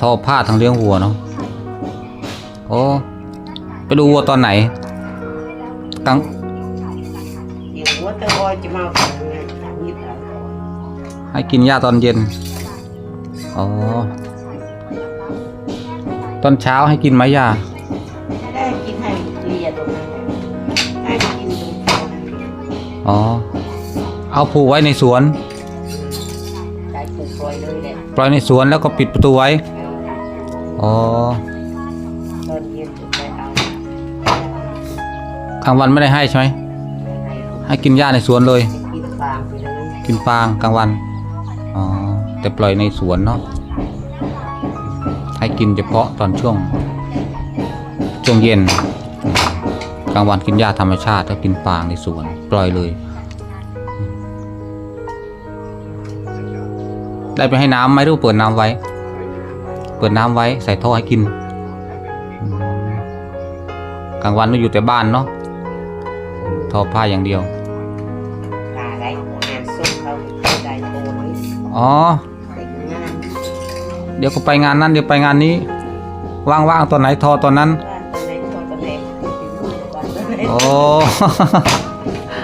ทอผ้าทั้งเลี้ยงวัวเนาะโอ้ไปดูวัวตอนไหนกลางเดี๋ยวว่าตะกอยจะมาฝังให้กินหญ้าตอนเย็นอ๋อตอนเช้าให้กินไหมหญ้าได้กินให้เลียตรงนั้นให้กินอ๋อ เอาผูกไว้ในสวนปล่อยในสวนแล้วก็ปิดประตูไว้ อ๋อ ตอนเย็นจะไปเอากลางวันไม่ได้ให้ใช่ไหมให้ให้กินหญ้าในสวนเลย กินฟางไปเลยกินฟางกลางวัน อ๋อ แต่ปล่อยในสวนเนาะ ให้กินเฉพาะตอนช่วง ช่วงเย็น กลางวันกินหญ้าธรรมชาติแล้วกินฟางในสวน ปล่อยเลย ได้ไปให้น้ำไหมหรือเปิดน้ำไว้ เปิดน้ำไว้ใส่ท่อให้กินกลางวันต้องอยู่แต่บ้านเนาะทอผ้าอย่างเดียวอ๋อ เดี๋ยวก็ไปงานนั้นเดี๋ยวไปงานนี้ ว่างๆตอนไหนทอตอนนั้นอนไหนโอ้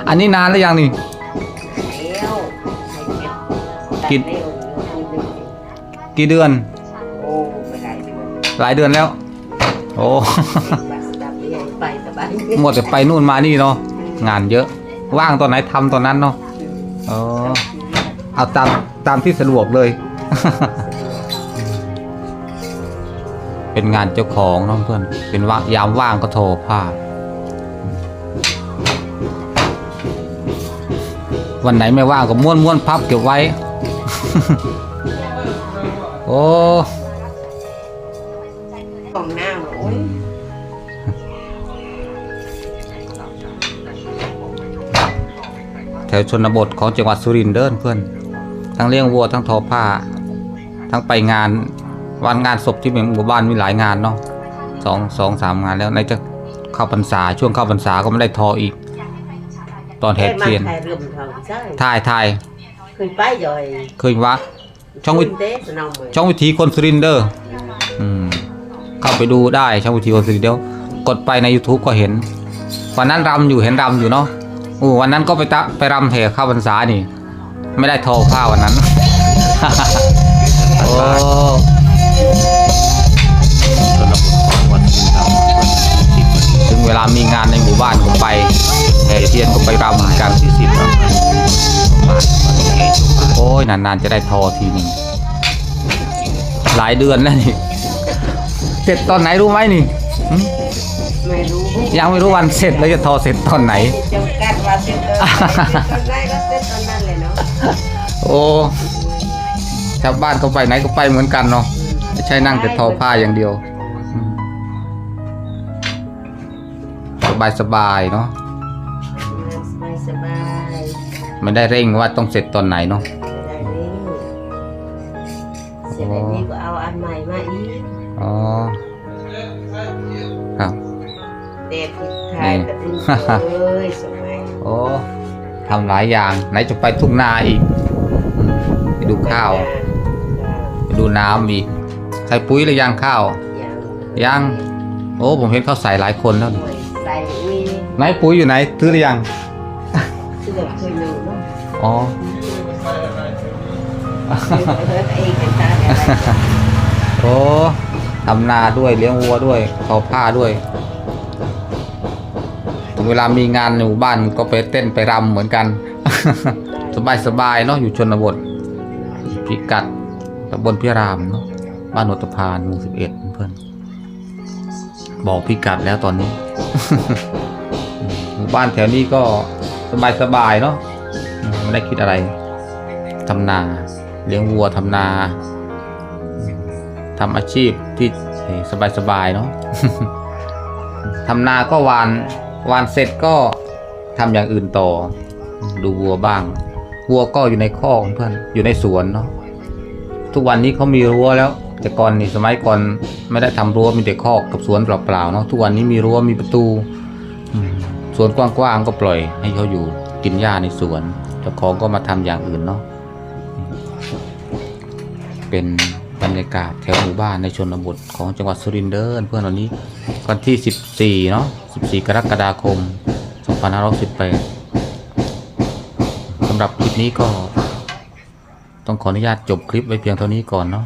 อันนี้นานแล้วยังนี่ก็บกินตัดเร็วคือดึงกี่เดือน หลายเดือนแล้ว โอ้บัสดับนี่ไปสบายหมดแต่ไปนู่นมานี่เนาะงานเยอะ ว่างตอนไหนทำตอนนั้นเนาะเออเอาตามตามที่สะดวกเลย เป็นงานเจ้าของเน้องเพื่อน เป็นว่ายามว่างก็โทรผ้าวันไหนไม่ว่างก็ม้วนม้วนพับเก็บไว้ โอ้ แถวชนบทของจังหวัดสุรินทร์เดินเพื่อนทั้งเลี้ยงวัวทั้งทอผ้า ทั้งไปงานวันงานศพที่หมู่บ้านมีหลายงานเนาะสองสองสามงานแล้วในจะเข้าพรรษาช่วงเข้าพรรษาก็ไม่ได้ทออีก ตอนแห่เทียนไทยเรื่มเขาใช่ถ่ายถ่ายเคยไปย่อยเคยว่าช่องวิคุณเต้สนองเลยช่องวิถีคนสุรินทร์เด้ออืม เข้าไปดูได้ช่องวิถีคนสิเดียวกดไปใน YouTube ก็เห็น วันนั้นรำอยู่เห็นรำอยู่เนาะโอ้วันนั้นก็ไปตะไปรำแห่เข้าวพรรษานี่ ไม่ได้ทอผ้าวันนั้นโอ้ถึงเวลามีงานในหมู่บ้านก็ไปแห่เทียนก็ไปรำเหมือนกันที่สิบโอ้ยนานๆจะได้ทอทีนึงหลายเดือนแล้วนี่ เสร็จตอนไหนรู้ไหมนี่หึไม่รู้ยังไม่รู้วันเสร็จแล้วจะทอเสร็จตอนไหน จำกัดว่าเต้นตอนไหนก็เต้นตอนนั้นเลยเนาะโอ้ชาวบ้านเขาไปไหนก็ไปเหมือนกันเนาะไม่ใช่นั่งแต่ทอผ้าอย่างเดียวอืมสบายสบายๆเนาะสบายสบายไม่ได้เร่งว่าต้องเสร็จตอนไหนเนาะได้นี่เสร็จแล้วนี่ก็เอาอันใหม่มาอีก อ๋อ ครับ เด็กผิดไทยกระตุ้นเลยสมัยโอ้ทำหลายอย่าง ไหนจะไปทุ่งนาอีกอืมไปดูข้าวไปดูน้ำอีก ใส่ปุ๋ยหรือยังข้าว ยัง โอ้ ผมเห็นเขาใส่หลายคนแล้วนี่ใส่มีไหนปุ๋ยอยู่ไหนซื้อหรือยังเสื้อเคยดูเนาะอ๋อเฮ้ยเองเป็นตาอะไรโอ้ ทำนาด้วยเลี้ยงวัวด้วยทอผ้าด้วย ถึงเวลามีงานในหมู่บ้านก็ไปเต้นไปรำเหมือนกัน สบายสบายๆเนาะอยู่ชนบทพิกัดตำบลพิรามเนาะบ้านโนตพานหมู่สิบเอ็ดเพื่อนบอกพิกัดแล้วตอนนี้ หมู่บ้านแถวนี้ก็สบายสบายๆเนาะไม่ได้คิดอะไรทำนา เลี้ยงวัวทำนา ทำอาชีพที่สบายๆเนาะทำนาก็วานวานเสร็จก็ทำอย่างอื่นต่อ ดูวัวบ้าง วัวก็อยู่ในคอกเพื่อนอยู่ในสวนเนาะทุกวันนี้เขามีรั้วแล้ว แต่ก่อนนี่สมัยก่อนไม่ได้ทำรั้วมีแต่คอกกับสวนเปล่าๆเนาะทุกวันนี้มีรั้วมีประตูสวนกว้างๆก็ปล่อย ให้เขาอยู่กินหญ้าในสวนเจ้าของก็มาทำอย่างอื่นเนาะเป็น บรรยากาศแถวหมู่บ้านในชนบทของจังหวัดสุรินทร์เดินเพื่อนวันนี้วันที่ 14 เนาะ 14 กรกฎาคม 2518สำหรับคลิปนี้ก็ต้องขออนุญาตจบคลิปไว้เพียงเท่านี้ก่อนเนาะ